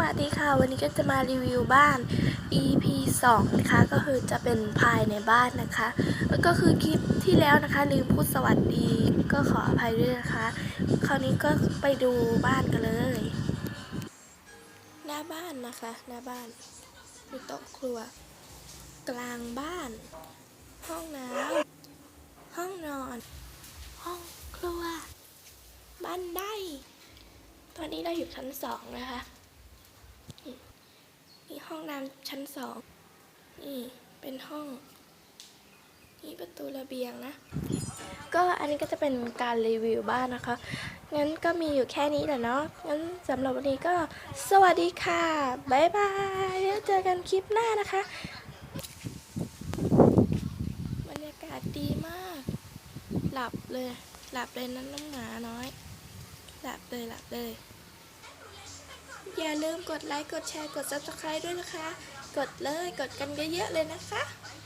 วัสดีค่ะ วันนี้ก็จะมารีวิวบ้าน EP 2 นะคะ ก็คือจะเป็นภายในบ้านนะคะ แล้วก็คือคลิปที่แล้วนะคะลืมพูดสวัสดีก็ขออภัยด้วยนะคะ คราวนี้ก็ไปดูบ้านกันเลย หน้าบ้านนะคะ หน้าบ้านมีโต๊ะครัว กลางบ้าน ห้องน้ำห้องนอน ห้องครัวบันได้ตอนนี้เราอยู่ชั้นสองนะคะ ห้องน้ำชั้นสองนี่เป็นห้อง นี่ประตูระเบียงนะ ก็อันนี้ก็จะเป็นการรีวิวบ้านนะคะ งั้นก็มีอยู่แค่นี้แหละเนาะ งั้นสำหรับวันนี้ก็สวัสดีค่ะบ๊ายบายแล้วเจอกันคลิปหน้านะคะ บรรยากาศดีมาก หลับเลย หลับเลยนั้นน้องหมาน้อย หลับเลยหลับเลย อย่าลืมกดไลค์ กดแชร์ กด subscribe ด้วยนะคะ กดเลย กดกันเยอะๆเลยนะคะ